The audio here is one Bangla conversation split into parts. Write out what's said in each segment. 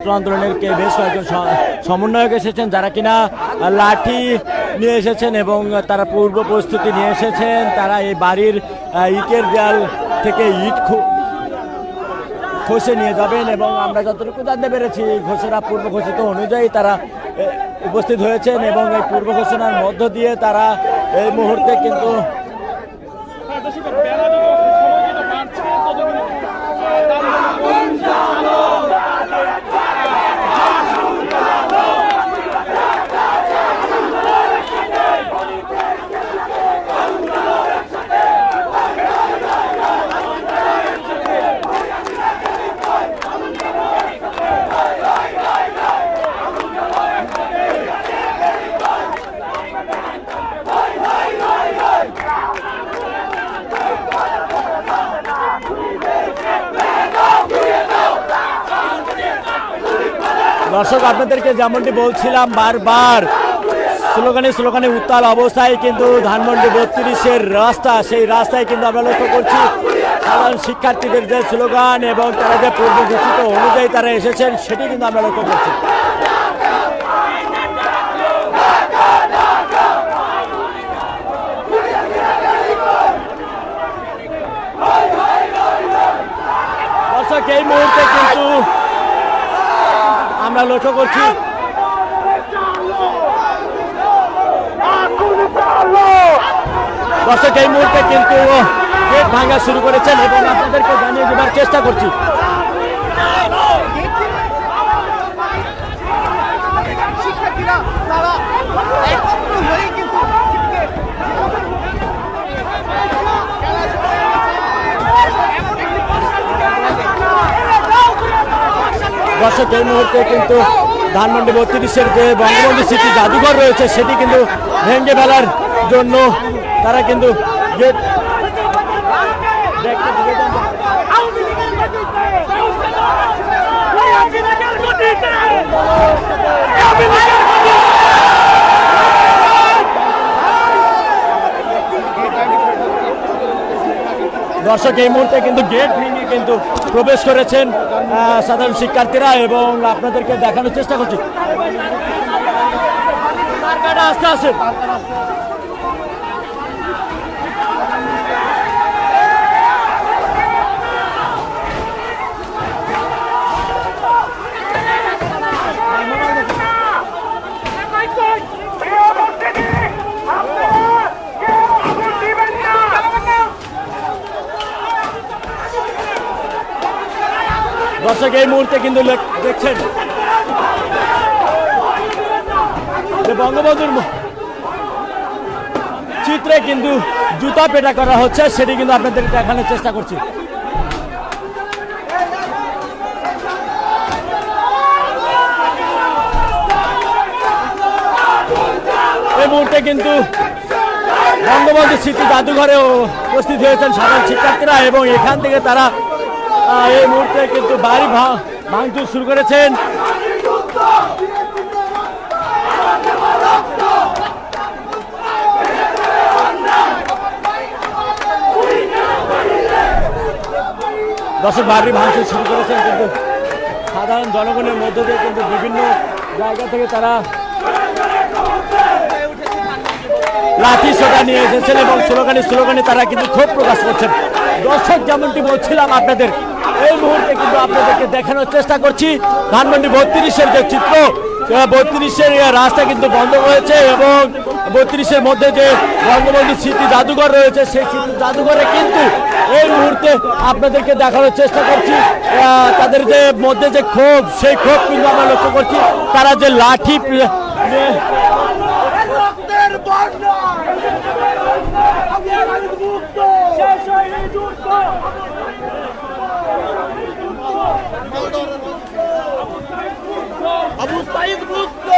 আন্দোলনের বেশ কয়েকজন সমন্বয়ক এসেছেন, যারা কিনা লাঠি নিয়ে এসেছেন এবং তারা পূর্ব প্রস্তুতি নিয়ে এসেছেন। তারা এই বাড়ির ইটের দেয়াল থেকে ইট খসে নিয়ে যাবেন এবং আমরা যতটুকু জানতে পেরেছি ঘোষণা পূর্ব ঘোষিত অনুযায়ী তারা উপস্থিত হয়েছেন এবং এই পূর্ব ঘোষণার মধ্য দিয়ে তারা এই মুহূর্তে কিন্তু দর্শক, আপনাদেরকে যেমনটি বলছিলাম বারবার, স্লোগানে স্লোগানে উত্তাল অবস্থায় কিন্তু ধানমন্ডি বত্রিশের রাস্তা, সেই রাস্তায় কিন্তু আমরা লক্ষ্য করছি সাধারণ শিক্ষার্থীদের যে স্লোগান এবং তারা যে পূর্ব অনুযায়ী তারা এসেছেন, সেটি কিন্তু আমরা লক্ষ্য করছি দর্শক এই মুহূর্তে কিন্তু আমরা লক্ষ্য করছি। দর্শক, এই মুহূর্তে কিন্তু গেট ভাঙা শুরু করেছেন এবং আপনাদেরকে জানিয়ে দেওয়ার চেষ্টা করছি শিক্ষার্থীরা তারা একত্র হয়ে কিন্তু দর্শক এই মুহূর্তে কিন্তু ধানমন্ডি বত্রিশের যে বঙ্গবন্ধু স্মৃতি জাদুঘর রয়েছে, সেটি কিন্তু ভেঙে ফেলার জন্য তারা কিন্তু গেট দর্শক, এই মুহূর্তে কিন্তু গেট ভেঙে কিন্তু প্রবেশ করেছেন সাধারণ শিক্ষার্থীরা এবং আপনাদেরকে দেখানোর চেষ্টা করছি। আস্তে আস্তে। দর্শক এই মুহূর্তে কিন্তু দেখছেন বঙ্গবন্ধুর চিত্রে কিন্তু জুতা পেটা করা হচ্ছে, সেটি কিন্তু আপনাদের দেখানোর চেষ্টা করছি। এই মুহূর্তে কিন্তু বঙ্গবন্ধু স্মৃতি জাদুঘরেও উপস্থিত হয়েছেন সাধারণ শিক্ষার্থীরা এবং এখান থেকে তারা এই মুহূর্তে কিন্তু বাড়ি ভাঙচুর শুরু করেছেন। দর্শক, বাড়ি ভাঙচুর শুরু করেছেন কিন্তু সাধারণ জনগণের মধ্য দিয়ে কিন্তু বিভিন্ন জায়গা থেকে তারা লাঠি সোটা নিয়ে এসেছেন এবং স্লোগানে স্লোগানে তারা কিন্তু ক্ষোভ প্রকাশ করছেন। দর্শক, যেমনটি বলছিলাম আপনাদের, এই মুহূর্তে কিন্তু আপনাদেরকে দেখানোর চেষ্টা করছি। ধানমন্ডি বত্রিশের যে চিত্র বত্রিশের রাস্তা কিন্তু বন্ধ হয়েছে এবং বত্রিশের মধ্যে যে বঙ্গবন্ধু স্মৃতি জাদুঘর রয়েছে, সেই স্মৃতি জাদুঘরে কিন্তু এই মুহূর্তে আপনাদেরকে দেখানোর চেষ্টা করছি। তাদের যে মধ্যে যে ক্ষোভ, সেই ক্ষোভ কিন্তু আমরা লক্ষ্য করছি। তারা যে লাঠি আহ, রক্তের বন্যা আমি আজ মুক্ত শেষ হয়নি যুদ্ধ আবু সাইদ মুক্ত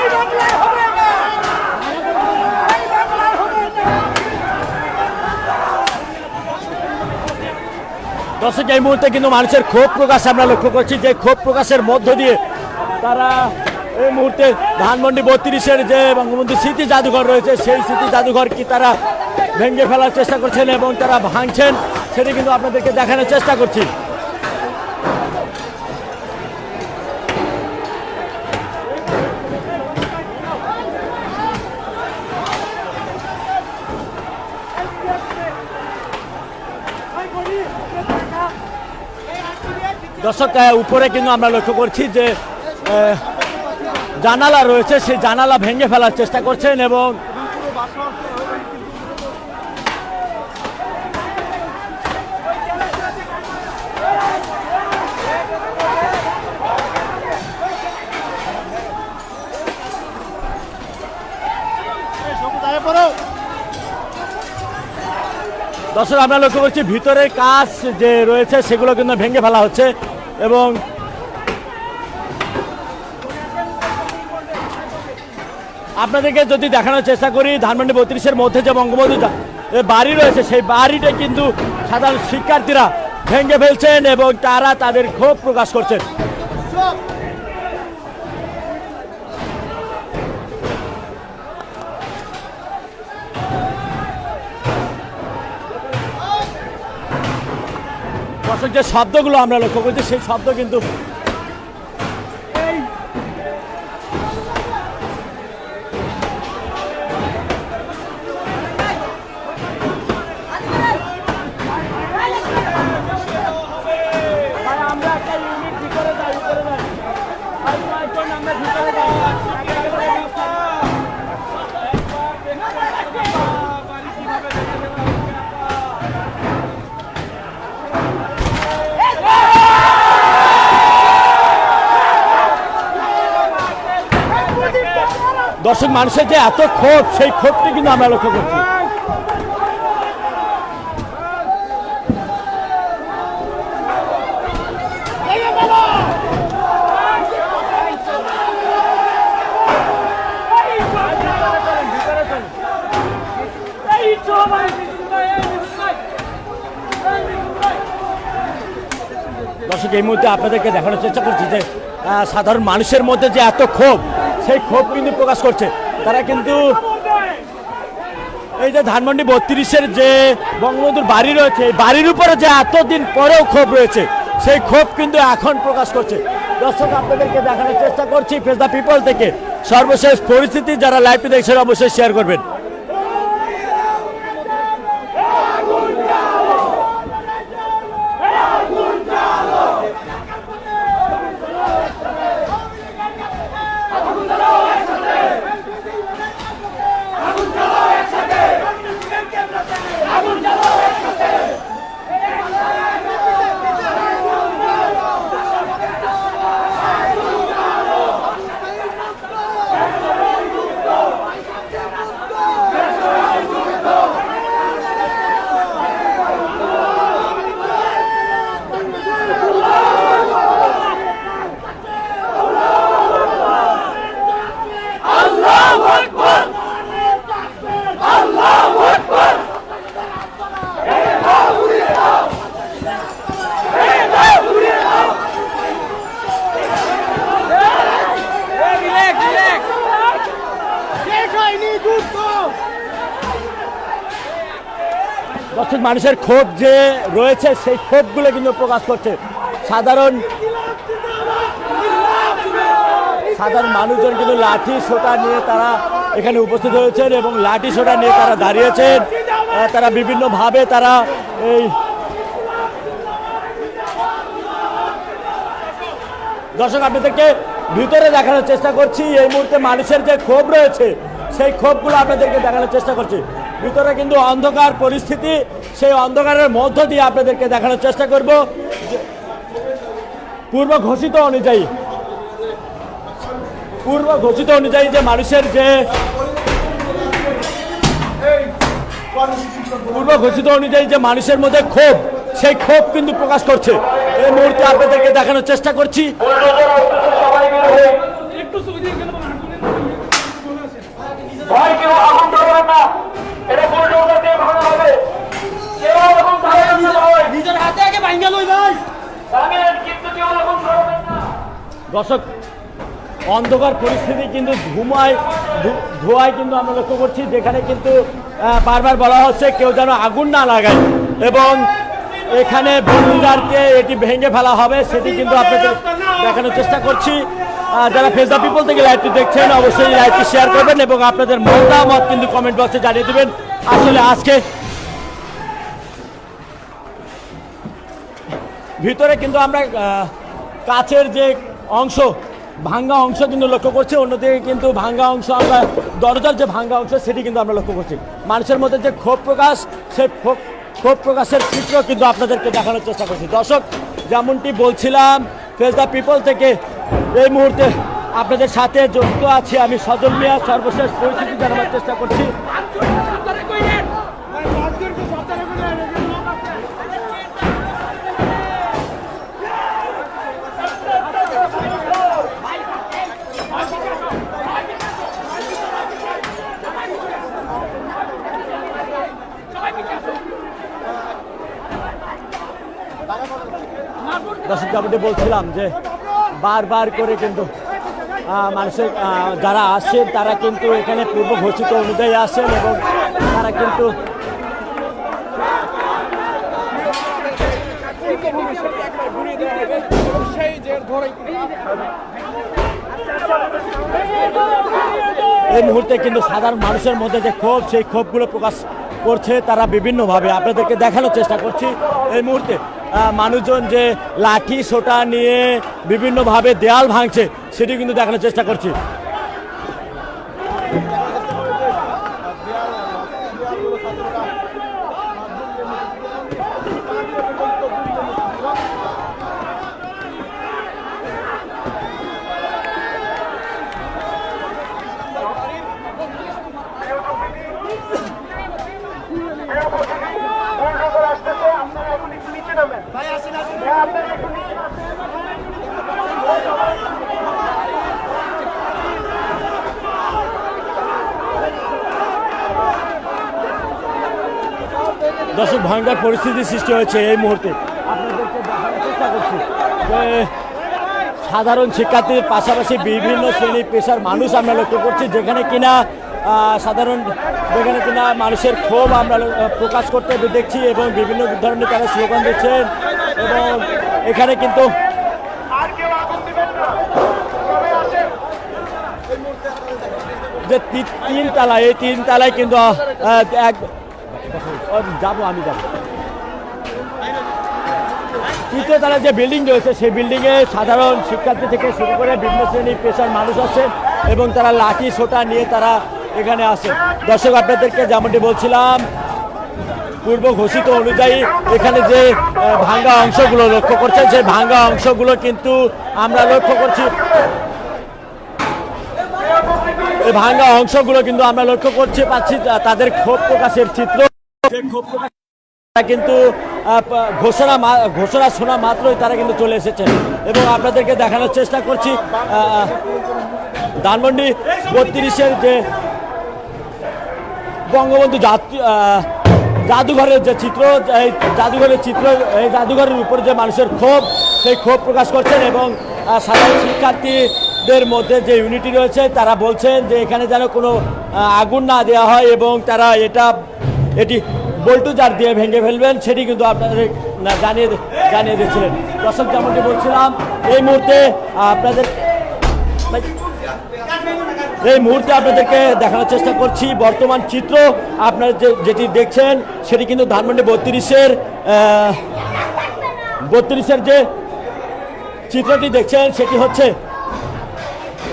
এই বাংলায় হবে না এই বাংলায় হবে দর্শক এই মুহূর্তে কিন্তু মানুষের ক্ষোভ প্রকাশ আমরা লক্ষ্য করছি যে ক্ষোভ প্রকাশের মধ্য দিয়ে তারা এই মুহূর্তে ধানমন্ডি বত্রিশের যে বঙ্গবন্ধু স্মৃতি জাদুঘর রয়েছে, সেই স্মৃতি জাদুঘর কি তারা ভেঙে ফেলার চেষ্টা করছেন এবং তারা ভাঙছেন, সেটি কিন্তু আপনাদেরকে দেখানোর চেষ্টা করছি। দর্শক উপরে কিন্তু আমরা লক্ষ্য করছি যে জানালা রয়েছে সেই জানালা ভেঙে ফেলার চেষ্টা করছেন এবং দর্শক, আমরা লক্ষ্য করছি ভিতরে কাজ যে রয়েছে, সেগুলো কিন্তু ভেঙে ফেলা হচ্ছে। এবং আপনাদেরকে যদি দেখানোর চেষ্টা করি, ধানমন্ডি বত্রিশের মধ্যে যে বঙ্গবন্ধু বাড়ি রয়েছে, সেই বাড়িটা কিন্তু সাধারণ শিক্ষার্থীরা ভেঙে ফেলছেন এবং তারা তাদের ক্ষোভ প্রকাশ করছেন। দর্শক যে শব্দগুলো আমরা লক্ষ্য করছি সেই শব্দ কিন্তু দর্শক, মানুষের যে এত ক্ষোভ সেই ক্ষোভটি কিন্তু আমরা লক্ষ্য করছি। দর্শক, এই মুহূর্তে আপনাদেরকে দেখানোর চেষ্টা করছি যে সাধারণ মানুষের মধ্যে যে এত ক্ষোভ সেই ক্ষোভ কিন্তু প্রকাশ করছে। তারা কিন্তু এই যে ধানমন্ডি বত্রিশের যে বঙ্গবন্ধুর বাড়ি রয়েছে, এই বাড়ির উপরে যে এতদিন পরেও ক্ষোভ রয়েছে, সেই ক্ষোভ কিন্তু এখন প্রকাশ করছে। দর্শক, আপনাদেরকে দেখানোর চেষ্টা করছি ফেস দ্য পিপল থেকে। সর্বশেষ পরিস্থিতি যারা লাইভটি দেখছেন অবশ্যই শেয়ার করবেন দর্শক মানুষের ক্ষোভ যে রয়েছে, সেই ক্ষোভগুলো কিন্তু প্রকাশ করছে। সাধারণ সাধারণ মানুষজন কিন্তু লাঠি সোটা নিয়ে তারা এখানে উপস্থিত হয়েছেন এবং লাঠি সোটা নিয়ে তারা দাঁড়িয়েছেন। তারা বিভিন্নভাবে তারা এই দর্শক, আপনাদেরকে ভিতরে দেখানোর চেষ্টা করছি। এই মুহূর্তে মানুষের যে ক্ষোভ রয়েছে, সেই ক্ষোভগুলো আপনাদেরকে দেখানোর চেষ্টা করছি। ভিতরে কিন্তু অন্ধকার পরিস্থিতি সেই অন্ধকারের মধ্য দিয়ে আপনাদেরকে দেখানোর চেষ্টা করব। পূর্ব ঘোষিত অনুযায়ী পূর্ব ঘোষিত অনুযায়ী যে মানুষের যে পূর্ব ঘোষিত অনুযায়ী যে মানুষের মধ্যে ক্ষোভ সেই ক্ষোভ কিন্তু প্রকাশ করছে। এই মুহূর্তে আপনাদেরকে দেখানোর চেষ্টা করছি। ভয় কেউ আগুন ধরবেন না। এটা হবে। দর্শক, অন্ধকার পরিস্থিতি কিন্তু ধুমায় ধোয়ায় কিন্তু আমরা লক্ষ্য করছি, যেখানে কিন্তু বারবার বলা হচ্ছে কেউ যেন আগুন না লাগায়। এবং এখানে বন্ধুদারকে এটি ভেঙে ফেলা হবে, সেটি কিন্তু আপনাদের দেখানোর চেষ্টা করছি। যারা ফেস দ্য পিপল থেকে লাইভটি দেখছেন, অবশ্যই লাইভটি শেয়ার করবেন এবং আপনাদের মতামত কিন্তু কমেন্ট বক্সে জানিয়ে দেবেন। আসলে আজকে ভিতরে কিন্তু আমরা কাচের যে অংশ, ভাঙ্গা অংশ কিন্তু লক্ষ্য করছি, অন্যদিকে কিন্তু ভাঙ্গা অংশ আমরা, দরজার যে ভাঙ্গা অংশ, সেটি কিন্তু আমরা লক্ষ্য করছি। মানুষের মধ্যে যে ক্ষোভ প্রকাশ সেই ক্ষোভ প্রকাশের চিত্র কিন্তু আপনাদেরকে দেখানোর চেষ্টা করছি। দর্শক, যেমনটি বলছিলাম ফেস দ্য পিপল থেকে এই মুহূর্তে আপনাদের সাথে যুক্ত আছি আমি, সজল মিয়া, সর্বশেষ পরিস্থিতি জানানোর চেষ্টা করছি। যেমনটি বলছিলাম যে বারবার করে কিন্তু মানুষের যারা আসছেন তারা কিন্তু এখানে পূর্ব ঘোষিত অনুযায়ী আসেন এবং তারা কিন্তু এই মুহূর্তে কিন্তু সাধারণ মানুষের মধ্যে যে ক্ষোভ, সেই ক্ষোভগুলো প্রকাশ করছে, তারা বিভিন্নভাবে। আপনাদেরকে দেখানোর চেষ্টা করছি এই মুহূর্তে। মানুষজন যে লাঠি সোটা নিয়ে বিভিন্নভাবে দেয়াল ভাঙছে সেটি কিন্তু দেখানোর চেষ্টা করছি দর্শক ভাঙ্গার পরিস্থিতি সৃষ্টি হয়েছে এই মুহূর্তে। আপনাদেরকে দেখানোর চেষ্টা করছি। সাধারণ শিক্ষার্থীর পাশাপাশি বিভিন্ন শ্রেণি পেশার মানুষ আমরা লক্ষ্য করছি যেখানে কিনা সাধারণ যেখানে কিনা মানুষের ক্ষোভ আমরা প্রকাশ করতে দেখছি এবং বিভিন্ন ধরনের তারা স্লোগান দিচ্ছেন এবং এখানে কিন্তু যে তিন তালা এই তিন তালায় কিন্তু এক যাব, আমি যাব। তৃতীয় তালায় যে বিল্ডিং রয়েছে, সেই বিল্ডিংয়ে সাধারণ শিক্ষার্থী থেকে শুরু করে বিভিন্ন শ্রেণি পেশার মানুষ আছে এবং তারা লাঠি, সোটা নিয়ে তারা এখানে আসে। দর্শক, আপনাদেরকে যেমনটি বলছিলাম, পূর্ব ঘোষিত অনুযায়ী এখানে যে ভাঙ্গা অংশগুলো লক্ষ্য করছেন, সেই ভাঙ্গা অংশগুলো কিন্তু আমরা লক্ষ্য করছি। ভাঙ্গা অংশগুলো কিন্তু আমরা লক্ষ্য করছি, পাচ্ছি তাদের ক্ষোভ প্রকাশের চিত্র। কিন্তু ঘোষণা ঘোষণা শোনা মাত্রই তারা কিন্তু চলে এসেছেন। এবং আপনাদেরকে দেখানোর চেষ্টা করছি ধানমন্ডি বত্রিশের যে বঙ্গবন্ধু জাদুঘরের যে চিত্র, এই জাদুঘরের চিত্র, এই জাদুঘরের উপর যে মানুষের ক্ষোভ, সেই ক্ষোভ প্রকাশ করছেন এবং সাধারণ শিক্ষার্থীদের মধ্যে যে ইউনিটি রয়েছে, তারা বলছেন যে এখানে যেন কোনো আগুন না দেওয়া হয় এবং তারা এটা এটি বল্টুজার দিয়ে ভেঙে ফেলবেন, সেটি কিন্তু আপনাদের জানিয়ে জানিয়ে দিচ্ছিলেন। দর্শক, যেমনটি বলছিলাম, এই মুহূর্তে আপনাদের এই মুহূর্তে আপনাদেরকে দেখানোর চেষ্টা করছি, বর্তমান চিত্র, আপনারা যেটি দেখছেন, সেটি কিন্তু ধানমন্ডি বত্রিশের বত্রিশের যে চিত্রটি দেখছেন, সেটি হচ্ছে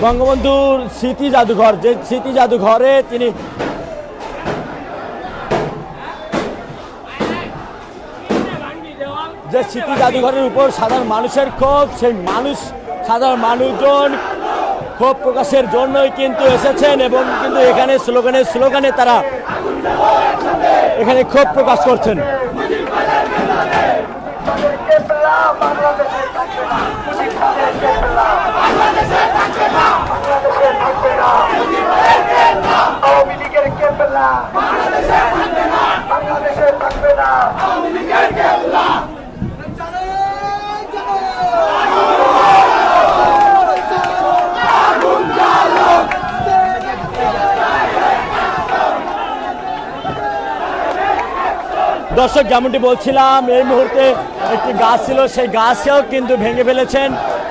বঙ্গবন্ধুর স্মৃতি জাদুঘর। যে স্মৃতি জাদুঘরে তিনি যে স্মৃতি জাদুঘরের উপর সাধারণ মানুষের ক্ষোভ, সেই মানুষ, সাধারণ মানুষজন ক্ষোভ প্রকাশের জন্যই কিন্তু এসেছেন এবং কিন্তু এখানে স্লোগানে স্লোগানে তারা এখানে ক্ষোভ প্রকাশ করছেন। দর্শক, যেমনটি বলছিলাম, এই মুহূর্তে একটি গাছ ছিল, সেই গাছও কিন্তু ভেঙে ফেলেছেন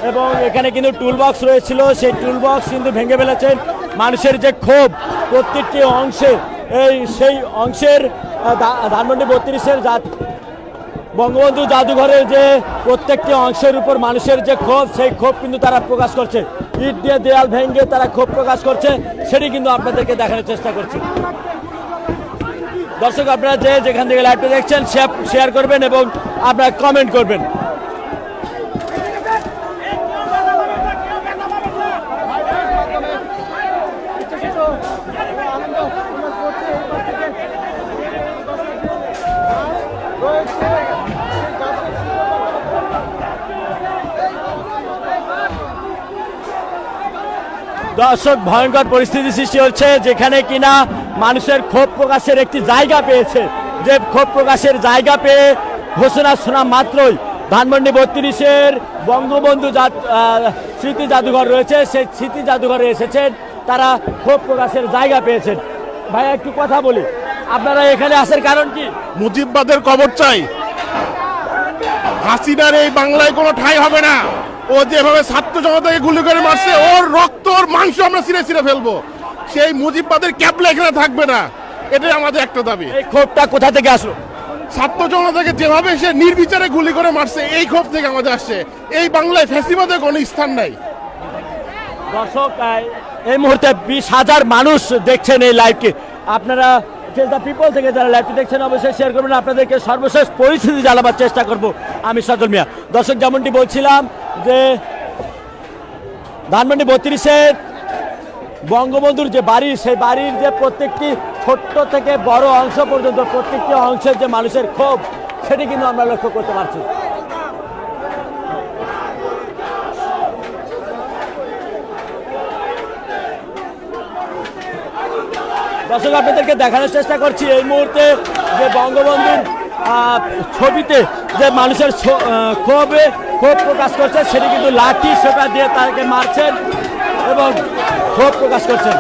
এবং এখানে কিন্তু টুল বক্স রয়েছিল, সেই টুল বক্স কিন্তু ভেঙে ফেলেছেন। মানুষের যে ক্ষোভ প্রত্যেকটি অংশে, এই সেই অংশের ধানমন্ডি বত্রিশের জাত বঙ্গবন্ধু জাদুঘরের যে প্রত্যেকটি অংশের উপর মানুষের যে ক্ষোভ, সেই ক্ষোভ কিন্তু তারা প্রকাশ করছে। ইট দিয়ে দেয়াল ভেঙে তারা ক্ষোভ প্রকাশ করছে, সেটি কিন্তু আপনাদেরকে দেখানোর চেষ্টা করছি। দর্শক, আপনারা যে যেখান থেকে লাইভটা দেখছেন শেয়ার করবেন এবং আপনারা কমেন্ট করবেন। দর্শক, ভয়ঙ্কর পরিস্থিতি সৃষ্টি হচ্ছে যেখানে কিনা মানুষের ক্ষোভ প্রকাশের একটি জায়গা পেয়েছে। যে ক্ষোভ প্রকাশের জায়গা পেয়ে ঘোষণা শোনা মাত্রই ধানমন্ডি বত্রিশের বঙ্গবন্ধু স্মৃতি জাদুঘর রয়েছে। সেই স্মৃতি জাদুঘরে এসেছেন, তারা ক্ষোভ প্রকাশের জায়গা পেয়েছেন। ভাই একটু কথা বলি। আপনারা এখানে আসার কারণ কি? মুজিববাদের কবর চাই। হাসিনার এই বাংলায় কোনো ঠাঁই হবে না। ও যেভাবে ছাত্র জনতাকে গুলি করে মারছে ওর রক্ত ওর মাংস আমরা ছিঁড়ে ছিঁড়ে ফেলব। সেই মুজিববাদের ক্যাবলা এখানে থাকবে না। এটাই আমাদের একটা দাবি। এই ক্ষোভটা কোথা থেকে আসলো? ছাত্র জনতাকে যেভাবে সে নির্বিচারে গুলি করে মারছে এই ক্ষোভ থেকে আমাদের আসছে। এই বাংলায় ফ্যাসিবাদের কোনো স্থান নাই। দর্শক এই মুহূর্তে বিশ হাজার মানুষ দেখছেন এই লাইভকে। আপনারা দ্য পিপল থেকে যারা লাইভটি দেখছেন অবশ্যই শেয়ার করবেন। আপনাদেরকে সর্বশেষ পরিস্থিতি জানাবার চেষ্টা করব আমি সজল মিয়া। দর্শক যেমনটি বলছিলাম যে ধানমন্ডি বত্রিশের বঙ্গবন্ধুর যে বাড়ি, সেই বাড়ির যে প্রত্যেকটি ছোট্ট থেকে বড় অংশ পর্যন্ত প্রত্যেকটি অংশের যে মানুষের ক্ষোভ, সেটি কিন্তু আমরা লক্ষ্য করতে পারছি। দর্শক, আপনাদেরকে দেখানোর চেষ্টা করছি, এই মুহূর্তে যে বঙ্গবন্ধুর ছবিতে যে মানুষের ক্ষোভে ক্ষোভ প্রকাশ করছে, সেটি কিন্তু লাঠি সোটা দিয়ে তাকে মারছেন এবং ক্ষোভ প্রকাশ করছেন।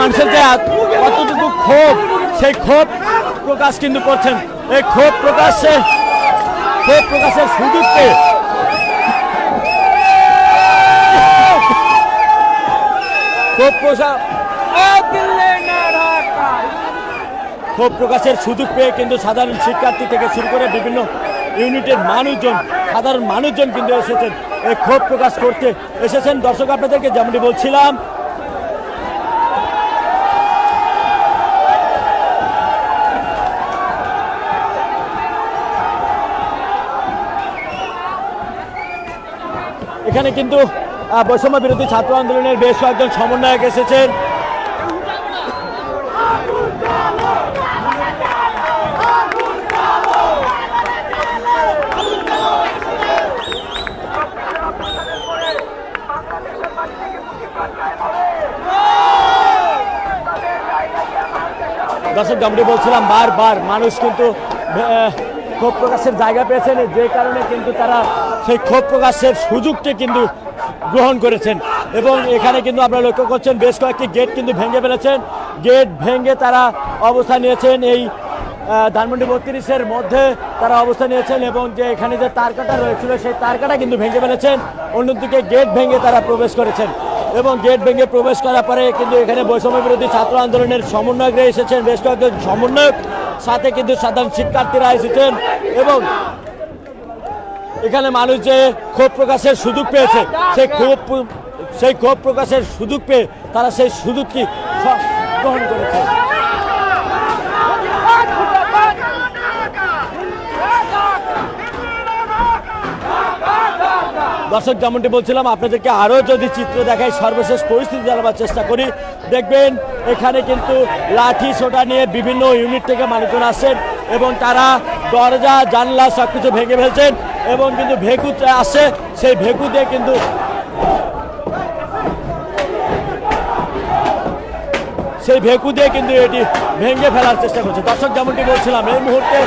মানুষের যে কতটুকু ক্ষোভ, সেই ক্ষোভ প্রকাশ কিন্তু করছেন। এই ক্ষোভ প্রকাশে ক্ষোভ প্রকাশের সুযোগ পেয়ে ক্ষোভ প্রকাশ ক্ষোভ প্রকাশের সুযোগ পেয়ে কিন্তু সাধারণ শিক্ষার্থী থেকে শুরু করে বিভিন্ন ইউনিটের মানুষজন, সাধারণ মানুষজন কিন্তু এসেছেন। এই ক্ষোভ প্রকাশ করতে এসেছেন। দর্শক, আপনাদেরকে যেমনটি বলছিলাম এখানে কিন্তু বৈষম্য বিরোধী ছাত্র আন্দোলনের বেশ কয়েকজন সমন্বয়ক এসেছেন। দর্শক যেমনটি বলছিলাম, বারবার মানুষ কিন্তু ক্ষোভ প্রকাশের জায়গা পেয়েছেন, যে কারণে কিন্তু তারা সেই ক্ষোভ প্রকাশের সুযোগটি কিন্তু গ্রহণ করেছেন। এবং এখানে কিন্তু আপনারা লক্ষ্য করছেন, বেশ কয়েকটি গেট কিন্তু ভেঙে ফেলেছেন। গেট ভেঙে তারা অবস্থান নিয়েছেন এই ধানমন্ডি বত্রিশের মধ্যে তারা অবস্থান নিয়েছেন এবং যে এখানে যে তারকাটা রয়েছিল, সেই তারকাটা কিন্তু ভেঙে ফেলেছেন। অন্যদিকে গেট ভেঙে তারা প্রবেশ করেছেন। এবং গেট ভেঙে প্রবেশ করার পরে কিন্তু এখানে বৈষম্য বিরোধী ছাত্র আন্দোলনের সমন্বয়করা এসেছেন। বেশ কয়েকজন সমন্বয়ক সাথে কিন্তু সাধারণ শিক্ষার্থীরা এসেছেন এবং এখানে মানুষ যে ক্ষোভ প্রকাশের সুযোগ পেয়েছে, সেই ক্ষোভ সেই ক্ষোভ প্রকাশের সুযোগ পেয়ে তারা সেই সুযোগটি গ্রহণ করেছে। দর্শক, যেমনটি বলছিলাম, আপনাদেরকে আরও যদি চিত্র দেখাই, সর্বশেষ পরিস্থিতি জানাবার চেষ্টা করি। দেখবেন, এখানে কিন্তু লাঠি সোটা নিয়ে বিভিন্ন ইউনিট থেকে মানুষজন আসছেন এবং তারা দরজা, জানলা সব কিছু ভেঙে ফেলছেন এবং কিন্তু ভেকু আসছে। সেই ভেকু দিয়ে কিন্তু সেই ভেকু দিয়ে কিন্তু এটি ভেঙে ফেলার চেষ্টা করছে। দর্শক, যেমনটি বলছিলাম, এই মুহূর্তে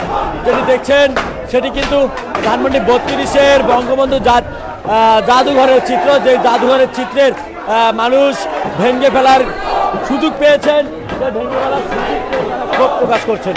যেটি দেখছেন, সেটি কিন্তু ধানমন্ডি বত্রিশের বঙ্গবন্ধু জাত জাদুঘরের চিত্র, যে জাদুঘরের চিত্রের মানুষ ভেঙে ফেলার সুযোগ পেয়েছেন ভেঙে ফেলার সুযোগ প্রকাশ করছেন।